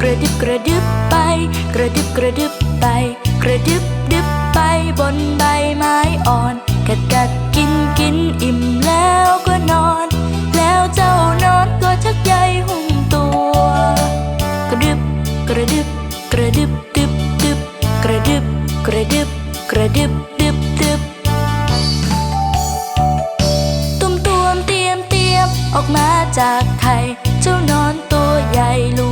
กระดึบกระดึบไป กระดึบกระดึบไป กระดึบดึบไปบนใบไม้อ่อน กัดกัดกินกินอิ่มแล้วก็นอน แล้วเจ้านอนก็ชักใยหุ่มตัว กระดึบกระดึบกระดึบดึบดึบกระดึบกระดึบกระดึบดึบดึบตุ้มตัวเตรียมเตรียมออกมาจากไข่เจ้านอนตัวใหญ่ลู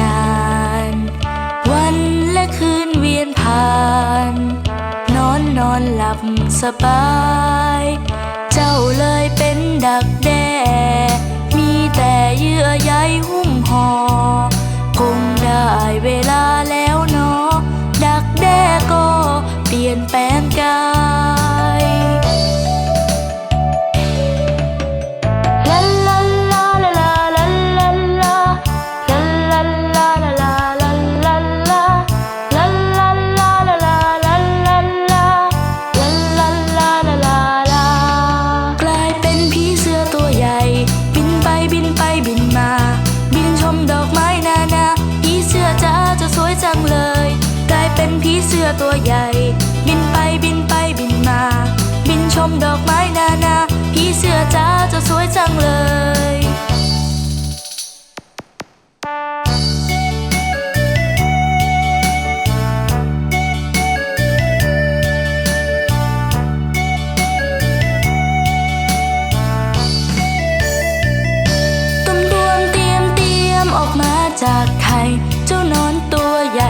ับสบาย เจ้าเลยเป็นดักแด้ มีแต่เยื่อใยหุ้มห่อคงได้เวลาแล้วเนาะดักแด้ก็เปลี่ยนแปลง จังเลย กลายเป็นผีเสื้อตัวใหญ่ บินไปบินไปบินมา บินชมดอกไม้นานาผีเสื้อจ้าจะสวยจังเลยตุ้มตวมเตรียมเตรียมออกมาจากไข่เจ้านอน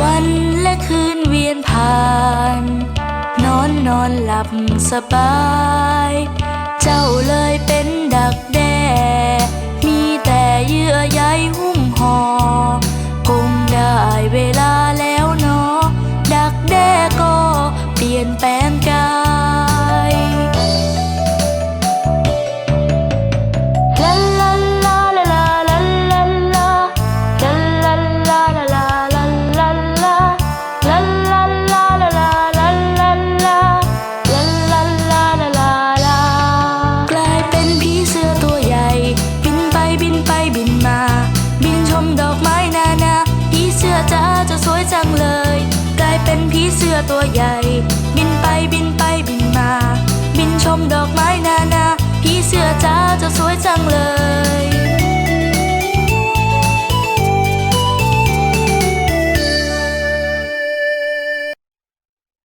วันและคืนเวียนผ่าน นอนนอนหลับสบาย เจ้าเลยเป็นดัก เป็นผีเสื้อตัวใหญ่ บินไปบินไปบินมา บินชมดอกไม้นานาผีเสื้อจ้าจะสวยจังเลย